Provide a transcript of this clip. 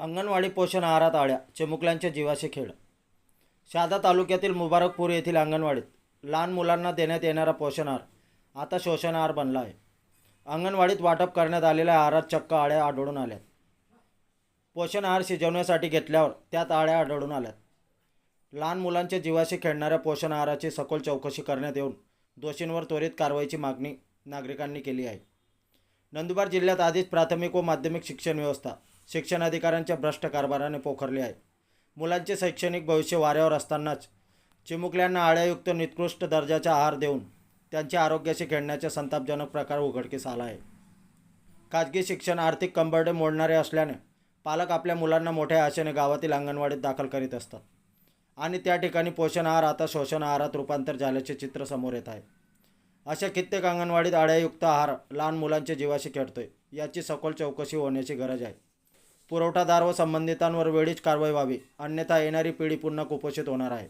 अंगणवाडी पोषण आहारात आळ्या चिमुकल्यांच्या जीवाशी खेळ. शहादा तालुक्यातील मुबारकपूर येथील अंगणवाडीत लहान मुलांना देण्यात येणारा पोषण आहार आता शोषण आहार बनला आहे. अंगणवाडीत वाटप करण्यात आलेल्या आहारात चक्क आळ्या आढळून आल्यात. पोषण आहार शिजवण्यासाठी घेतल्यावर त्यात आळ्या आढळून आल्यात. लहान मुलांच्या जीवाशी खेळणाऱ्या पोषण आहाराची सखोल चौकशी करण्यात येऊन दोषींवर त्वरित कारवाईची मागणी नागरिकांनी केली आहे. नंदुरबार जिल्ह्यात आधीच प्राथमिक व माध्यमिक शिक्षण व्यवस्था शिक्षण अधिकाऱ्यांच्या भ्रष्ट कारभाराने पोखरली आहे. मुलांचे शैक्षणिक भविष्य वाऱ्यावर असतानाच चिमुकल्यांना आळ्यायुक्त निकृष्ट दर्जाचा आहार देऊन त्यांच्या आरोग्याशी खेळण्याचा संतापजनक प्रकार उघडकीस आला आहे. खाजगी शिक्षण आर्थिक कंबरडे मोडणारे असल्याने पालक आपल्या मुलांना मोठ्या आशेने गावातील अंगणवाडीत दाखल करीत असतात. आणि त्या ठिकाणी पोषण आहार आता शोषण आहारात रूपांतर झाल्याचे चित्र समोर येत आहे. अशा कित्येक अंगणवाडीत आळ्यायुक्त आहार लहान मुलांच्या जीवाशी खेळतोय. याची सखोल चौकशी होण्याची गरज आहे. पुरवठादार व संबंधितांवर वेळीच कारवाई व्हावी. अन्यथा येणारी पिढी पुन्हा कुपोषित होणार आहे.